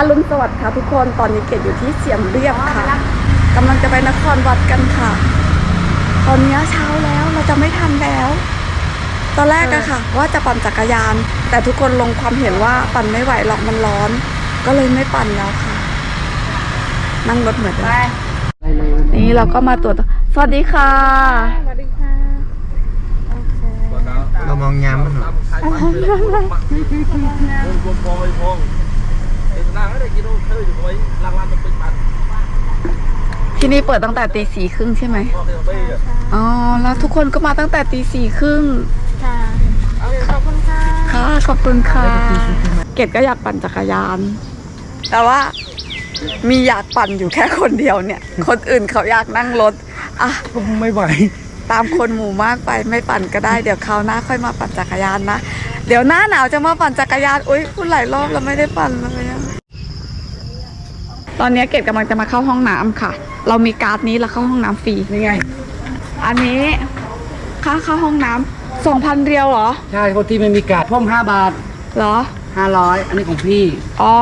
อรุณสวัสดิ์ค่ะทุกคน ตอนนี้เกดอยู่ที่เสียมเรียบค่ะกำลังจะไปนครวัดกันค่ะ ตอนนี้เช้าแล้วเราจะไม่ทันแล้ว ตอนแรกอะค่ะ ว่าจะปั่นจักรยาน แต่ทุกคนลงความเห็นว่าปั่นไม่ไหวหรอกมันร้อน ก็เลยไม่ปั่นแล้วค่ะ นั่งรถเหมือนเดิมนี่เราก็มาตรวจสวัสดีค่ะเรามองยามมันหน่อย ที่นี่เปิดตั้งแต่ตีสี่ครึ่งใช่ไหมอ๋อ แล้วทุกคนก็มาตั้งแต่ตีสี่ครึ่งค่ะขอบคุณค่ะค่ะขอบคุณค่ะ เกดก็อยากปั่นจักรยาน แต่ว่ามีอยากปั่นอยู่แค่คนเดียวเนี่ย คนอื่นเขาอยากนั่งรถ อะก็ไม่ไหว ตามคนหมู่มากไปไม่ปั่นก็ได้ เดี๋ยวคราวหน้าค่อยมาปั่นจักรยานนะ เดี๋ยวหน้าหนาวจะมาปั่นจักรยาน อุ้ยพูดหลายรอบแล้วไม่ได้ปั่นเลยอะ ตอนนี้เกดกำลังจะมาเข้าห้องน้ำค่ะ เรามีการ์ดนี้แล้วเข้าห้องน้ำฟรี นี่ไง อันนี้ค่าเข้าห้องน้ำสองพันเรียวเหรอ ใช่คนที่ไม่มีการ์ดพ่วม5บาทเหรอ500อันนี้ของพี่ อ๋อ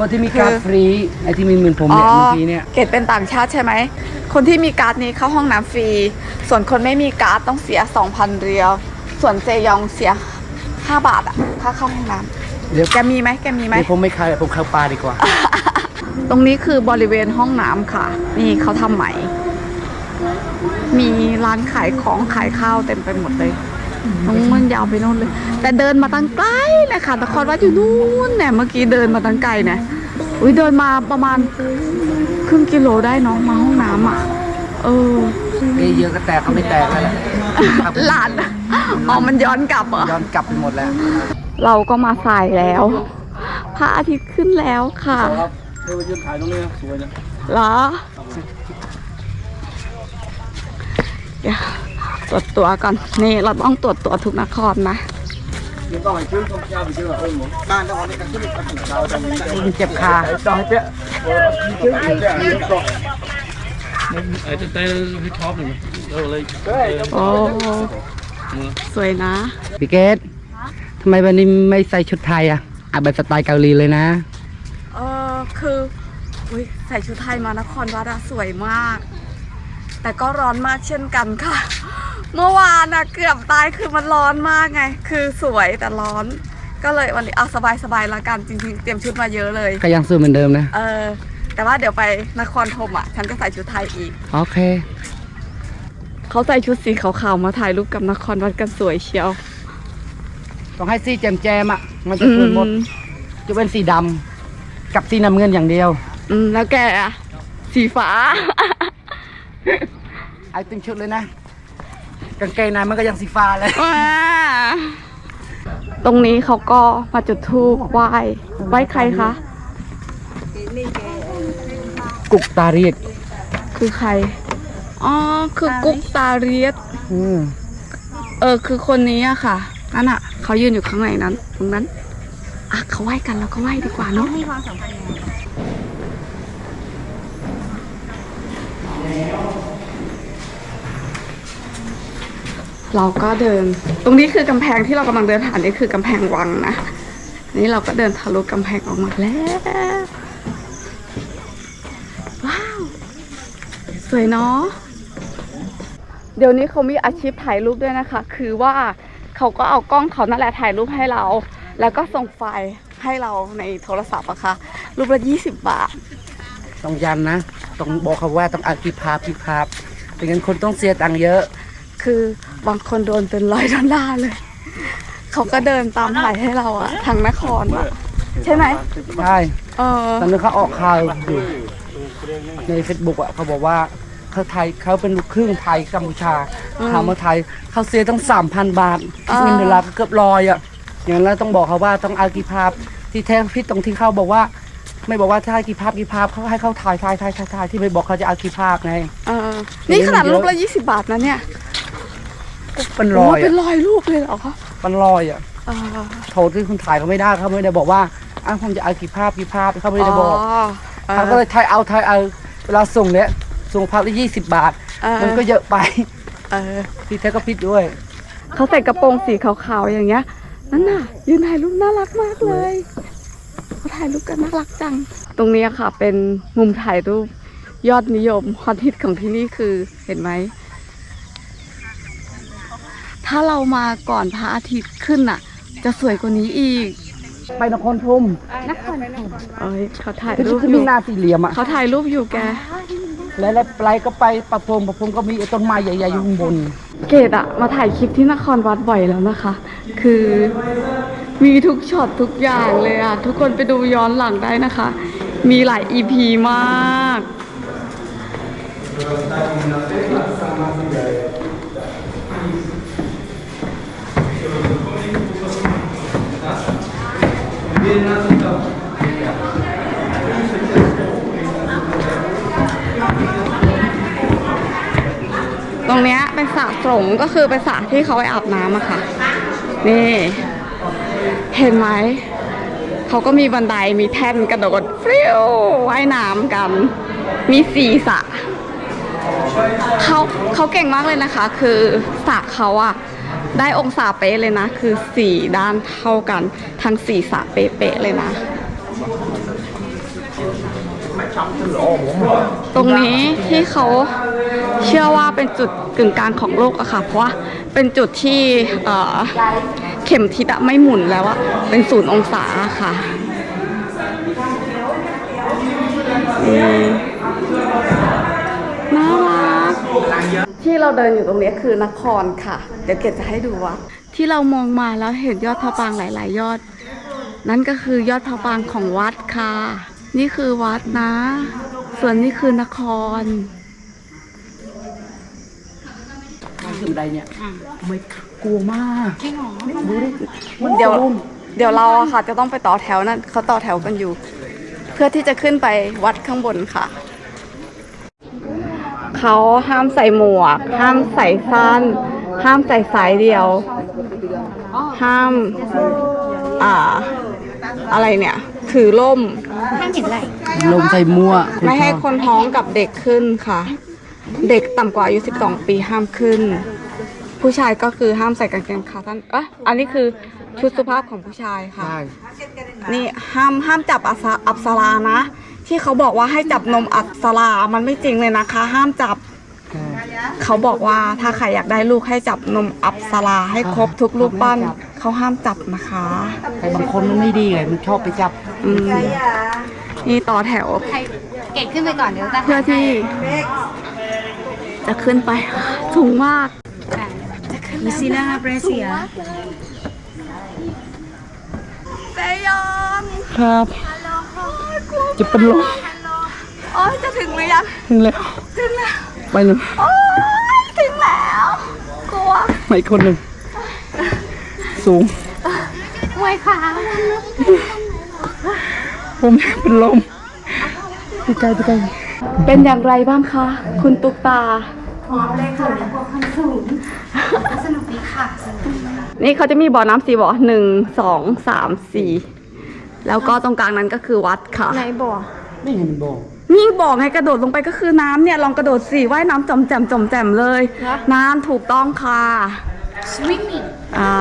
คนที่มีการ์ดฟรีไอ้ที่มีเหมือนผมอ๋อเนี่ยเมื่อกี้เนี่ย เกดเป็นต่างชาติใช่ไหม คนที่มีการ์ดนี้เข้าห้องน้ำฟรี ส่วนคนไม่มีการ์ดต้องเสีย2,000เรียว ส่วนเจยองเสีย5บาทอะค่าเข้าห้องน้ำเดี๋ยวแกมีไหมแกมีไหมเดี๋ยวผมไม่เข้าผมเข้าปลาดีกว่า ตรงนี้คือบริเวณห้องน้ำค่ะ นี่เขาทำใหม่ มีร้านขายของขายข้าวเต็มไปหมดเลยน้องมันยาวไปโน่นเลย แต่เดินมาตั้งไกลเลยค่ะนครวัดอยู่นู่นเนี่ยเมื่อกี้เดินมาตั้งไกลเนี่ยอุ้ยเดินมาประมาณครึ่งกิโลได้เน้องมาห้องน้ำอะ เออเอ้ยเยอะก็แตกเขาไม่แตกแล้วแหละครับหลานอ๋อมันย้อนกลับเหรอย้อนกลับไปหมดแล้ว เราก็มาสายแล้วพระอาทิตย์ขึ้นแล้วค่ะ ครับเทวยุทธ์ถ่ายตรงนี้สวยนะเหรอเดี๋ยวตรวจตัวก่อนนี่เราต้องตรวจตัวทุกนครนะเดี๋ยวต้องให้ชื่นต้องเจ้าไปชื่อเออหมบ้านต้องเอาในการชื่นกับเจ้าเจ็บขาต้องให้เปี้ยชื่นชื่นก่อนไอ้เต้พี่ท็อปหนึ่งเราเลยโอ้สวยนะพี่เกดทำไมวันนี้ไม่ใส่ชุดไทยอะอะแบบสไตล์เกาหลีเลยนะเออ คืออุยใส่ชุดไทยมานครวัดอะสวยมาก แต่ก็ร้อนมากเช่นกันค่ะ เมื่อวานอะเกือบตายคือมันร้อนมากไง คือสวยแต่ร้อน ก็เลยวันนี้เอาสบายๆละกันจริงๆ เตรียมชุดมาเยอะเลยก็ยังสวยเหมือนเดิมนะ เออ แต่ว่าเดี๋ยวไปนครธมอะ ฉันจะใส่ชุดไทยอีก โอเค เขาใส่ชุดสีขาวๆมาถ่ายรูปกับนครวัดกันสวยเชียว ต้องให้สีแจมแจมๆอะ มันจะสวยหมดอืมจะเป็นสีดำ กับสีน้ำเงินอย่างเดียว อืมแล้วแกอะสีฟ้าไอ้เต็มชุดเลยนะ กางเกงในมันก็ยังสีฟ้าเลย ว้าตรงนี้เขาก็มาจุดธูปไหว้ไหว้ใครคะ กุกตาเรียกคือใคร อ๋อ คือกุ๊กตาเรียด อืม เออ คือคนนี้อะค่ะ นั่นอะเขายืนอยู่ข้างในนั้น ตรงนั้น อะเขาไหว้กันแล้วก็ไหว้ดีกว่าเนาะมีความสำคัญเราก็เดิน ตรงนี้คือกำแพงที่เรากำลังเดินผ่านนี่คือกำแพงวังนะนี่เราก็เดินทะลุกำแพงออกมาแล้ว ว้าว สวยเนาะเดี๋ยวนี้เขามีอาชีพถ่ายรูปด้วยนะคะ คือว่าเขาก็เอากล้องเขานั่นแหละถ่ายรูปให้เรา แล้วก็ส่งไฟล์ให้เราในโทรศัพท์อะค่ะรูปละยี่สิบบาท ต้องยันนะ ต้องบอกเขาว่าต้องอากีภาพกีภาพเป็นงั้นคนต้องเสียตังค์เยอะ คือบางคนโดนเป็นร้อยดอลลาร์เลย เขาก็เดินตามถ่ายให้เราอะทางนครอะใช่ไหมใช่เออตอนนั้นเขาออกข่าวอยู่ในเฟซบุ๊กอะเขาบอกว่าเขาไทยเขาเป็นลูกครึ่งไทยกัมพูชาอืมถามว่าไทยเขาเสียตั้งสามพันบาทอ่าเงินดอลลาร์ก็เกือบลอยอะ อย่างนั้นเราต้องบอกเขาว่าต้องอากีภาพที่แท้พิษตรงที่เขาบอกว่า ไม่บอกว่าถ้าอากีภาพกีภาพเขาให้เขาถ่ายถ่ายถ่ายถ่ายถ่ายที่ไม่บอกเขาจะอากีภาพไงเออนี่ขนาดรูปละยี่สิบาทนะเนี่ยเป็นรโอ้อยเป็นอะรอยรูปเลยเหรอคะเป็นรอยอะเออโทรที่คุณถ่ายเขาไม่ได้เขาไม่ได้บอกว่าอ้าวผมจะอากีภาพกีภาพเขาไม่ได้บอกเออเขาก็เลยถ่ายเอาถ่ายเอาเวลาส่งเนี่ยส่งภาพละยี่สิบบาทเออมันก็เยอะไปเออพี่แท้ก็พิดด้วย เขาใส่กระโปรงสีขาวๆอย่างเงี้ย นั่นน่ะ ยืนถ่ายรูปน่ารักมากเลยเขาถ่ายรูปกันน่ารักจัง ตรงนี้ค่ะ เป็นมุมถ่ายรูปยอดนิยมฮอตฮิตของที่นี่คือเห็นไหม ถ้าเรามาก่อนพระอาทิตย์ขึ้นน่ะ จะสวยกว่านี้อีก ไปนครธมเอ้ยเขาถ่ายที่รูปที่อมียู่หน้าสี่เหลี่ยมอะ เขาถ่ายรูปอยู่แก แล้วแล้วไปก็ไปประพรมประพรมก็มีไอ้ต้นไม้ใหญ่ๆอยู่ข้างบน เกดอะมาถ่ายคลิปที่นครวัดบ่อยแล้วนะคะ คือมีทุกช็อตทุกอย่างเลยอะทุกคนไปดูย้อนหลังได้นะคะ มีหลาย EP มาก ตรงเนี้ยเป็นสระสงก็คือเป็นสระที่เขาไปอาบน้ำอะค่ะ นี่ เห็นไหม เขาก็มีบันไดมีแท่นกระโดดฟริวว่ายน้ำกัน มีสี่สระเขาเขาเก่งมากเลยนะคะ คือสระเขาอะได้องศาเป๊ะเลยนะ คือสี่ด้านเท่ากัน ทั้งสี่สระเป๊ะเลยนะ ตรงนี้ที่เขา เชื่อว่าเป็นจุดกึ่งกลางของโลกอะค่ะ เพราะว่าเป็นจุดที่เอ่อเข็มทิศอะไม่หมุนแล้วอะเป็นศูนย์องศาอะค่ะอืมน่ารักที่เราเดินอยู่ตรงนี้คือนครค่ะ เดี๋ยวเกดจะให้ดูว่าที่เรามองมาแล้วเห็นยอดพระปรางหลาย ๆ ยอด นั่นก็คือยอดพระปรางของวัดค่ะ นี่คือวัดนะ ส่วนนี่คือนคร ถึงใดเนี่ยไม่กลัวมากเดี๋ยวเดี๋ยวเราอะค่ะจะต้องไปต่อแถวนั่นเขาต่อแถวกันอยู่ เพื่อที่จะขึ้นไปวัดข้างบนค่ะเขาห้ามใส่หมวก ห้ามใส่สั้น ห้ามใส่สายเดียว ห้ามอ่าอะไรเนี่ย ถือล่มลงใส่มัวคุณไม่ให้พ่อคนท้องกับเด็กขึ้นค่ะ เด็กต่ำกว่าอายุ 12 ปีห้ามขึ้น ผู้ชายก็คือห้ามใส่กางเกงขาสั้นเอะอันนี้คือชุดสุภาพของผู้ชายค่ะ ใช่นี่ห้ามห้ามจับอัศอัปสรานะ ที่เขาบอกว่าให้จับนมอัปสรามันไม่จริงเลยนะคะ ห้ามจับ ใช่เขาบอกว่าถ้าใครอยากได้ลูกให้จับนมอัปสราให้ครบทุกรูปปั้น เขาห้ามจับนะคะ แต่บางคนมันไม่ดีไงมันชอบไปจับอืมนี่ต่อแถว ใครเกดขึ้นไปก่อนเดี๋ยวจะเพื่อที่ จะขึ้นไปสูงมากมิซิ ล่าเบรเซียเซยอง ครับจะเป็นลมโอ้ยจะถึงหรือยัง ถึงแล้ว ถึงแล้ว ไปหนึ่งโอ้ยถึงแล้วกลัวไปอีกคนหนึ่ง สูง มวยขาผมเป็นลมไปไกลไปไกลเป็นอย่างไรบ้างคะ คุณตุ๊กตา พร้อมเลยค่ะกลัวความสูงสนุกดีค่ะสนุกดีนี่เขาจะมีบ่อน้ำสีบ่อหนึ่งสองสามสี่แล้วก็ตรงกลางนั้นก็คือวัดค่ะไหนบ่อไม่เห็นบอกนี่บอกไงกระโดดลงไปก็คือน้ำเนี่ยลองกระโดดสิว่ายน้ำจอมแจมจอมแจมเลย น้ำถูกต้องค่ะ swimming อ่า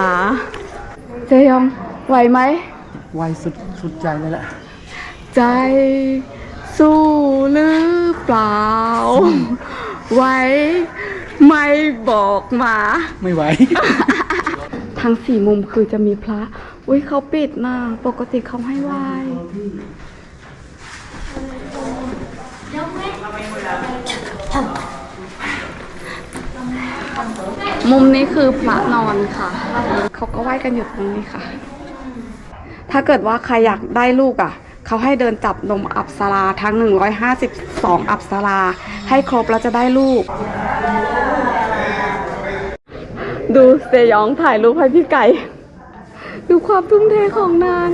เจยองไหวไหมไวสุดสุดใจเลยแหละใจสู้หรือเปล่า ไหวไม่บอกมา ไม่ไหวทั้งสี่มุมคือจะมีพระ อุ้ยเขาปิดนะปกติเขาให้ไหวมุมนี้คือพระนอนค่ะ เขาก็ไหว้กันอยู่ตรงนี้ค่ะ ถ้าเกิดว่าใครอยากได้ลูกอะ เขาให้เดินจับนมอับสราทั้ง 152 อับสราให้ครบแล้วจะได้ลูกดูเซยองถ่ายรูปให้พี่ไก่ ดูความทุ่มเทของนาง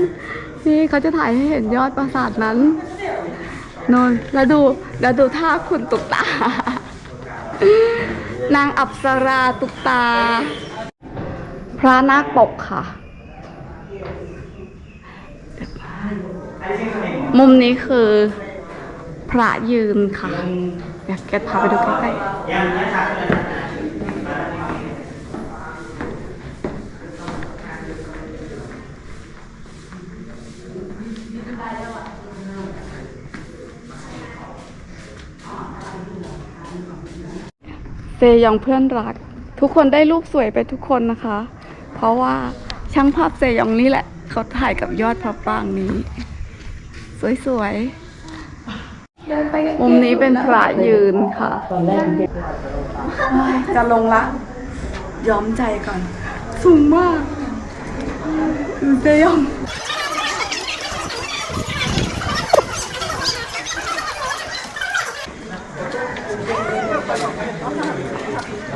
นี่เขาจะถ่ายให้เห็นยอดปราสาทนั้นนนแล้วดูแล้วดูท่าคุณตุกตา นางอับสราตุกตา พระนาคปกค่ะ มุมนี้คือพระยืนค่ะอยากยวแพาไปดูใกล้เซยองเพื่อนรัก ทุกคนได้รูปสวยไปทุกคนนะคะ เพราะว่าช่างภาพเซยองนี่แหละ เขาถ่ายกับยอดพระปรางนี้ สวยๆ มุมนี้เป็นพระยืนค่ะตอนแรกจะลงละย้อมใจก่อน สูงมากเซยอง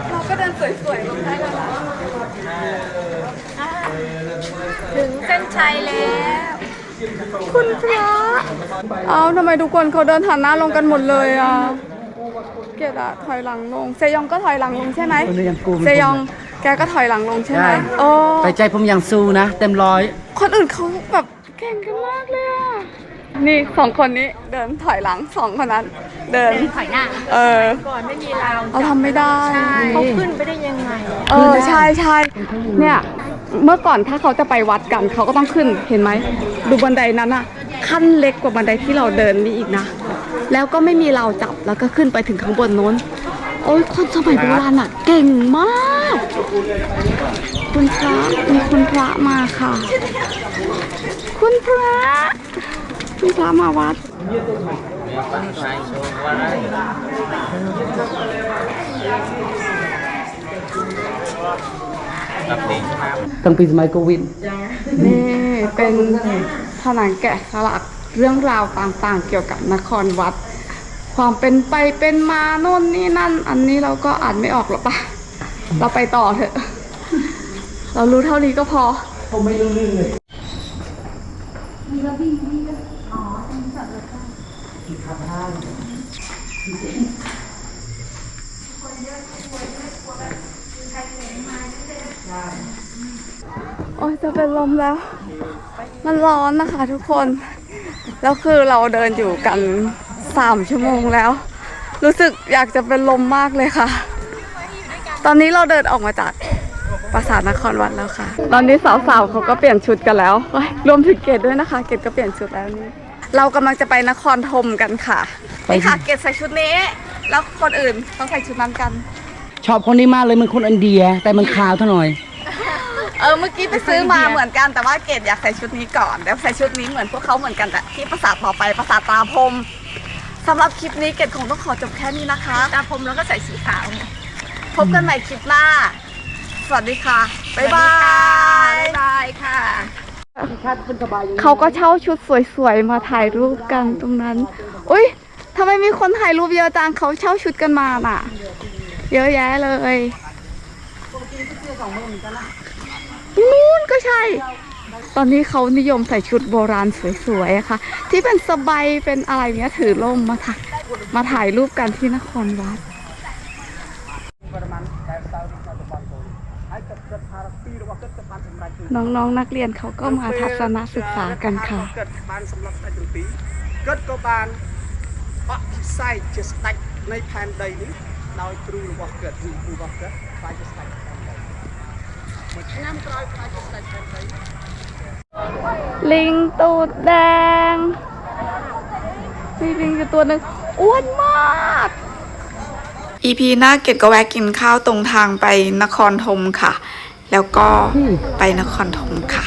เราก็เดินสวยๆลงได้แล้วนะ ถึงเส้นชัยแล้ว คุณพระ เอาทำไมทุกคนเขาเดินหันหน้าลงกันหมดเลยอะ เกดอะถอยหลังลง เซยองก็ถอยหลังลงใช่ไหมคนนี้ยังกูเซยองแกก็ถอยหลังลงใช่ไหมใช่โอ้ไปใจผมยังสู้นะ เต็มร้อยคนอื่นเขาแบบเก่งกันมากเลยอะ นี่สองคนนี้เดินถอยหลังสองคนนั้น เดิน ถอยหน้า เออ ก่อนไม่มีราวเราทำไม่ได้ เขาขึ้นไปได้ยังไงอะเออใช่ใช่เนี่ย เมื่อก่อนถ้าเขาจะไปวัดกันเขาก็ต้องขึ้นเห็นไหมดูบันไดนั้นอะขั้นเล็กกว่าบันไดที่เราเดินนี่อีกนะ แล้วก็ไม่มีเราจับแล้วก็ขึ้นไปถึงข้างบนโน้น โอ้ยคนสมัยโบราณอะเก่งมากคุณพระมีคุณพระมาค่ะ คุณพระคุณพระมาวัด ตั้งปีสมัยโควิดนี่เป็นผนังแกะสลักเรื่องราวต่างๆ เกี่ยวกับนครวัด ความเป็นไปเป็นมาโน่นนี่นั่น อันนี้เราก็อ่านไม่ออกหรอกปะเราไปต่อเถอะ เรารู้เท่านี้ก็พอผมไม่รู้เรื่องเลย โอ้ยจะเป็นลมแล้ว มันร้อนนะคะทุกคน แล้วคือเราเดินอยู่กันสามชั่วโมงแล้ว รู้สึกอยากจะเป็นลมมากเลยค่ะ ตอนนี้เราเดินออกมาจากปราสาทนครวัดแล้วค่ะ ตอนนี้สาวๆเขาก็เปลี่ยนชุดกันแล้วเฮ้ยรวมถึงเกดด้วยนะคะ เกดก็เปลี่ยนชุดแล้วนี่ เรากำลังจะไปนครธมกันค่ะนี่ค่ะ เกดใส่ชุดนี้ แล้วคนอื่นต้องใส่ชุดนั้นกัน ชอบคนนี้มากเลยมันคนอินเดีย แต่มันขาวเท่าหน่อย เออเมื่อกี้ไปซื้อมาเหมือนกันแต่ว่าเกดอยากใส่ชุดนี้ก่อนแล้วใส่ชุดนี้เหมือนพวกเขาเหมือนกันแต่ที่ปราสาทต่อไปปราสาทตาพรมสำหรับคลิปนี้เกดคงต้องขอจบแค่นี้นะคะ ตาผมแล้วก็ใส่สีขาว พบกันใหม่คลิปหน้า สวัสดีค่ะบ๊ายบายบ๊ายบายค่ะ เขาก็เช่าชุดสวยๆ มาถ่ายรูปกันตรงนั้น อุ้ยทำไมมีคนถ่ายรูปเยอะจังเขาเช่าชุดกันมาน่ะ เยอะแยะเลยนู่นก็ใช่ ตอนนี้เขานิยมใส่ชุดโบราณสวยๆค่ะ ที่เป็นสบายเป็นอะไรเนี้ยถือล่มมาถ่ายมาถ่ายรูปกันที่นครวัดน้องๆนนักเรียนเขาก็มาทัศนศึกษากันค่ะเกิดบนสำหรับแเกิก็บานปะพิไซเจสตักในแผ่นใดนี้ ដោយគ្រូរបស់គិតគឺគ្រូរបស់គិតខ្លាយជាស្ដេចផែនដីមួយឆ្នាំក្រោយខ្លាយជាស្ដេចផែនដី ลิงตูดแดง มีลิงอยู่ตัวหนึ่งอ้วนมาก EP หน้าเกดก็แวะกินข้าวตรงทางไปนครธมค่ะ แล้วก็ไปนครธมค่ะ